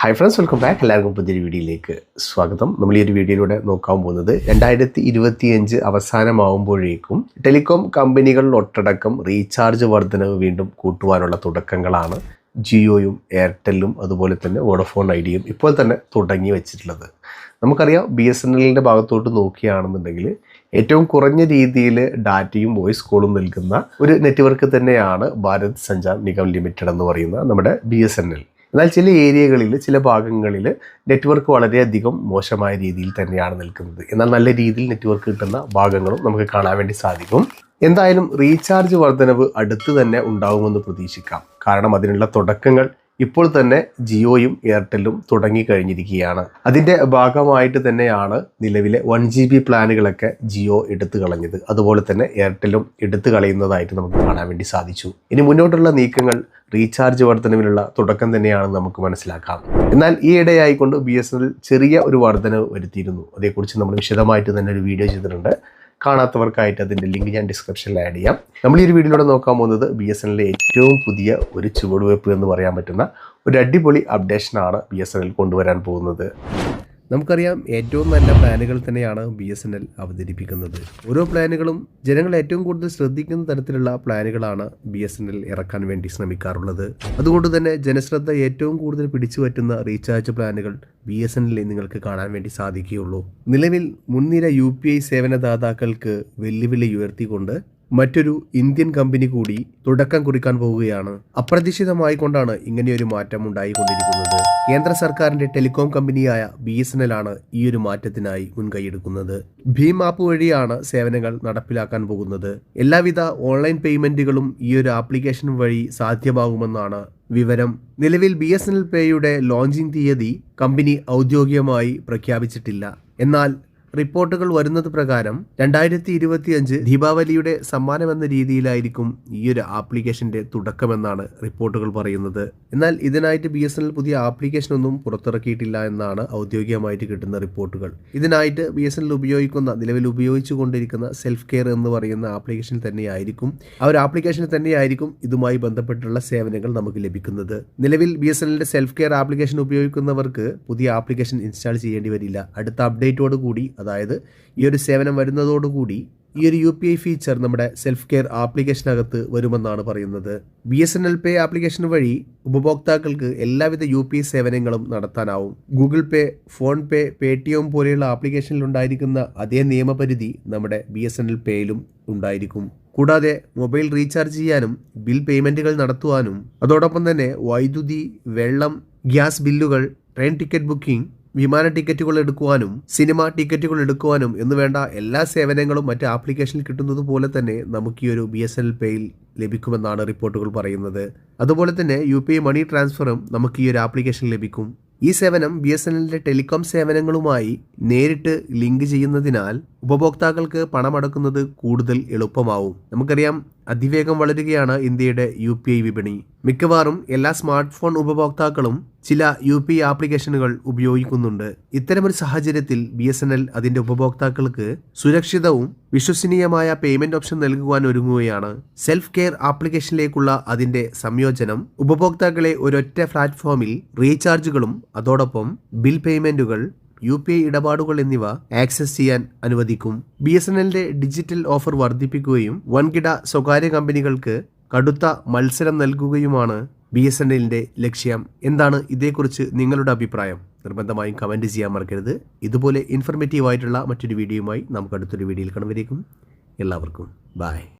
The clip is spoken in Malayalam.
ഹായ് ഫ്രണ്ട്സ് വെൽക്കം ബാക്ക് എല്ലാവർക്കും പുതിയൊരു വീഡിയോയിലേക്ക് സ്വാഗതം. നമ്മൾ ഈ ഒരു വീഡിയോയിലൂടെ നോക്കാൻ പോകുന്നത് രണ്ടായിരത്തി ഇരുപത്തിയഞ്ച് അവസാനമാവുമ്പോഴേക്കും ടെലികോം കമ്പനികളിൽ ഒട്ടടക്കം റീചാർജ് വർധനവ് വീണ്ടും കൂട്ടുവാനുള്ള തുടക്കങ്ങളാണ് ജിയോയും എയർടെല്ലും അതുപോലെ തന്നെ വോഡഫോൺ ഐഡിയയും ഇപ്പോൾ തന്നെ തുടങ്ങി വെച്ചിട്ടുള്ളത്. നമുക്കറിയാം ബി എസ് എൻ എല്ലിന്റെ ഭാഗത്തോട്ട് നോക്കുകയാണെന്നുണ്ടെങ്കിൽ ഏറ്റവും കുറഞ്ഞ രീതിയിൽ ഡാറ്റയും വോയിസ് കോളും നൽകുന്ന ഒരു നെറ്റ്വർക്ക് തന്നെയാണ് ഭാരത് സഞ്ചാർ നിഗം ലിമിറ്റഡ് എന്ന് പറയുന്ന നമ്മുടെ ബി എസ് എൻ എൽ. എന്നാൽ ചില ഏരിയകളിൽ ചില ഭാഗങ്ങളിൽ നെറ്റ്വർക്ക് വളരെയധികം മോശമായ രീതിയിൽ തന്നെയാണ് നിൽക്കുന്നത്. എന്നാൽ നല്ല രീതിയിൽ നെറ്റ്വർക്ക് കിട്ടുന്ന ഭാഗങ്ങളും നമുക്ക് കാണാൻ വേണ്ടി സാധിക്കും. എന്തായാലും റീചാർജ് വർധനവ് അടുത്ത് തന്നെ ഉണ്ടാകുമെന്ന് പ്രതീക്ഷിക്കാം. കാരണം അതിനുള്ള തുടക്കങ്ങൾ ഇപ്പോൾ തന്നെ ജിയോയും എയർടെല്ലും തുടങ്ങി കഴിഞ്ഞിരിക്കുകയാണ്. അതിന്റെ ഭാഗമായിട്ട് തന്നെയാണ് നിലവിലെ വൺ ജി ബി പ്ലാനുകളൊക്കെ ജിയോ എടുത്തു കളഞ്ഞത്. അതുപോലെ തന്നെ എയർടെല്ലും എടുത്തു കളയുന്നതായിട്ട് നമുക്ക് കാണാൻ വേണ്ടി സാധിച്ചു. ഇനി മുന്നോട്ടുള്ള നീക്കങ്ങൾ റീചാർജ് വർധനവിനുള്ള തുടക്കം തന്നെയാണെന്ന് നമുക്ക് മനസ്സിലാക്കാം. എന്നാൽ ഈ ഇടയായിക്കൊണ്ട് ബി എസ് ചെറിയ ഒരു വർധനവ് വരുത്തിയിരുന്നു. അതേക്കുറിച്ച് നമ്മൾ വിശദമായിട്ട് തന്നെ ഒരു വീഡിയോ ചെയ്തിട്ടുണ്ട്. കാണാത്തവർക്കായിട്ട് അതിന്റെ ലിങ്ക് ഞാൻ ഡിസ്ക്രിപ്ഷനിൽ ആഡ് ചെയ്യാം. നമ്മൾ ഈ ഒരു വീഡിയോയിലൂടെ നോക്കാൻ പോകുന്നത് ബി എസ് എൻ ഏറ്റവും പുതിയ ഒരു ചുവടുവയ്പ് എന്ന് പറയാൻ പറ്റുന്ന ഒരു അടിപൊളി അപ്ഡേഷനാണ് ബി എസ് എൻ കൊണ്ടുവരാൻ പോകുന്നത്. നമുക്കറിയാം ഏറ്റവും നല്ല പ്ലാനുകൾ തന്നെയാണ് ബി എസ് എൻ എൽ അവതരിപ്പിക്കുന്നത്. ഓരോ പ്ലാനുകളും ജനങ്ങൾ ഏറ്റവും കൂടുതൽ ശ്രദ്ധിക്കുന്ന തരത്തിലുള്ള പ്ലാനുകളാണ് ബി എസ് എൻ എൽ ഇറക്കാൻ വേണ്ടി ശ്രമിക്കാറുള്ളത്. അതുകൊണ്ട് തന്നെ ജനശ്രദ്ധ ഏറ്റവും കൂടുതൽ പിടിച്ചു പറ്റുന്ന റീചാർജ് പ്ലാനുകൾ ബി എസ് എൻ എല്ലിൽ നിങ്ങൾക്ക് കാണാൻ വേണ്ടി സാധിക്കുകയുള്ളൂ. നിലവിൽ മുൻനിര യു പി ഐ സേവനദാതാക്കൾക്ക് വെല്ലുവിളി ഉയർത്തിക്കൊണ്ട് മറ്റൊരു ഇന്ത്യൻ കമ്പനി കൂടി തുടക്കം കുറിക്കാൻ പോവുകയാണ്. അപ്രതീക്ഷിതമായി കൊണ്ടാണ് ഇങ്ങനെയൊരു മാറ്റം ഉണ്ടായിക്കൊണ്ടിരിക്കുന്നത്. കേന്ദ്ര സർക്കാരിന്റെ ടെലികോം കമ്പനിയായ ബി എസ് എൻ എൽ ആണ് ഈ ഒരു മാറ്റത്തിനായി മുൻകൈയെടുക്കുന്നത്. ഭീം ആപ്പ് വഴിയാണ് സേവനങ്ങൾ നടപ്പിലാക്കാൻ പോകുന്നത്. എല്ലാവിധ ഓൺലൈൻ പേയ്മെന്റുകളും ഈ ഒരു ആപ്ലിക്കേഷൻ വഴി സാധ്യമാകുമെന്നാണ് വിവരം. നിലവിൽ ബി എസ് എൻ എൽ പേയുടെ ലോഞ്ചിങ് തീയതി കമ്പനി ഔദ്യോഗികമായി പ്രഖ്യാപിച്ചിട്ടില്ല. എന്നാൽ റിപ്പോർട്ടുകൾ വരുന്നത് പ്രകാരം രണ്ടായിരത്തി ഇരുപത്തിയഞ്ച് ദീപാവലിയുടെ സമ്മാനം എന്ന രീതിയിലായിരിക്കും ഈ ഒരു ആപ്ലിക്കേഷന്റെ തുടക്കമെന്നാണ് റിപ്പോർട്ടുകൾ പറയുന്നത്. എന്നാൽ ഇതിനായിട്ട് ബി എസ് എൻ എൽ പുതിയ ആപ്ലിക്കേഷൻ ഒന്നും പുറത്തിറക്കിയിട്ടില്ല എന്നാണ് ഔദ്യോഗികമായിട്ട് കിട്ടുന്ന റിപ്പോർട്ടുകൾ. ഇതിനായിട്ട് ബി എസ് എൻ എൽ ഉപയോഗിക്കുന്ന നിലവിൽ ഉപയോഗിച്ചു കൊണ്ടിരിക്കുന്ന സെൽഫ് കെയർ എന്ന് പറയുന്ന ആപ്ലിക്കേഷൻ തന്നെയായിരിക്കും. ആ ഒരു ആപ്ലിക്കേഷനിൽ തന്നെയായിരിക്കും ഇതുമായി ബന്ധപ്പെട്ടുള്ള സേവനങ്ങൾ നമുക്ക് ലഭിക്കുന്നത്. നിലവിൽ ബി എസ് എൻ എല്ലിന്റെ സെൽഫ് കെയർ ആപ്ലിക്കേഷൻ ഉപയോഗിക്കുന്നവർക്ക് പുതിയ ആപ്ലിക്കേഷൻ ഇൻസ്റ്റാൾ ചെയ്യേണ്ടി വരില്ല. അടുത്ത അപ്ഡേറ്റോട് കൂടി അതായത് ഈ ഒരു സേവനം വരുന്നതോടുകൂടി ഈ ഒരു യു പി ഐ ഫീച്ചർ നമ്മുടെ സെൽഫ് കെയർ ആപ്ലിക്കേഷനകത്ത് വരുമെന്നാണ് പറയുന്നത്. B S N L pay application വഴി ഉപഭോക്താക്കൾക്ക് എല്ലാവിധ യു പി ഐ സേവനങ്ങളും നടത്താനാവും. ഗൂഗിൾ പേ ഫോൺ പേ പേ ടി എം പോലെയുള്ള ആപ്ലിക്കേഷനിൽ ഉണ്ടായിരിക്കുന്ന അതേ നിയമപരിധി നമ്മുടെ ബി എസ് എൻ എൽ പേയിലും ഉണ്ടായിരിക്കും. കൂടാതെ മൊബൈൽ റീചാർജ് ചെയ്യാനും ബിൽ പേയ്മെന്റുകൾ നടത്തുവാനും അതോടൊപ്പം തന്നെ വൈദ്യുതി വെള്ളം ഗ്യാസ് ബില്ലുകൾ ട്രെയിൻ ടിക്കറ്റ് ബുക്കിംഗ് വിമാന ടിക്കറ്റുകൾ എടുക്കുവാനും സിനിമ ടിക്കറ്റുകൾ എടുക്കുവാനും എന്ന് വേണ്ട എല്ലാ സേവനങ്ങളും മറ്റ് ആപ്ലിക്കേഷനിൽ കിട്ടുന്നത് പോലെ തന്നെ നമുക്ക് ഈ ഒരു ബി എസ് എൻ എൽ പേയിൽ ലഭിക്കുമെന്നാണ് റിപ്പോർട്ടുകൾ പറയുന്നത്. അതുപോലെ തന്നെ യു പി മണി ട്രാൻസ്ഫറും നമുക്ക് ഈ ഒരു ആപ്ലിക്കേഷൻ ലഭിക്കും. ഈ സേവനം ബി എസ് എൻ എല്ലിന്റെ ടെലികോം സേവനങ്ങളുമായി നേരിട്ട് ലിങ്ക് ചെയ്യുന്നതിനാൽ ഉപഭോക്താക്കൾക്ക് പണമടക്കുന്നത് കൂടുതൽ എളുപ്പമാവും. നമുക്കറിയാം അതിവേഗം വളരുകയാണ് ഇന്ത്യയുടെ യു പി ഐ വിപണി. മിക്കവാറും എല്ലാ സ്മാർട്ട് ഫോൺ ഉപഭോക്താക്കളും ചില യു പി ഐ ആപ്ലിക്കേഷനുകൾ ഉപയോഗിക്കുന്നുണ്ട്. ഇത്തരമൊരു സാഹചര്യത്തിൽ ബി എസ് എൻ എൽ അതിന്റെ ഉപഭോക്താക്കൾക്ക് സുരക്ഷിതവും വിശ്വസനീയമായ പേയ്മെന്റ് ഓപ്ഷൻ നൽകുവാൻ ഒരുങ്ങുകയാണ്. സെൽഫ് കെയർ ആപ്ലിക്കേഷനിലേക്കുള്ള അതിന്റെ സംയോജനം ഉപഭോക്താക്കളെ ഒരൊറ്റ പ്ലാറ്റ്ഫോമിൽ റീചാർജുകളും അതോടൊപ്പം ബിൽ പേയ്മെന്റുകൾ യു പി ഐ ഇടപാടുകൾ എന്നിവ ആക്സസ് ചെയ്യാൻ അനുവദിക്കും. ബി എസ് എൻ എല്ലിന്റെ ഡിജിറ്റൽ ഓഫർ വർദ്ധിപ്പിക്കുകയും വൻകിട സ്വകാര്യ കമ്പനികൾക്ക് കടുത്ത മത്സരം നൽകുകയുമാണ് ബി എസ് എൻ എല്ലിന്റെ ലക്ഷ്യം. എന്താണ് ഇതേക്കുറിച്ച് നിങ്ങളുടെ അഭിപ്രായം? നിർബന്ധമായും കമന്റ് ചെയ്യാൻ മറക്കരുത്. ഇതുപോലെ ഇൻഫർമേറ്റീവ് ആയിട്ടുള്ള മറ്റൊരു വീഡിയോയുമായി നമുക്ക് അടുത്തൊരു വീഡിയോയിൽ കാണുമ്പോഴേക്കും എല്ലാവർക്കും ബായ്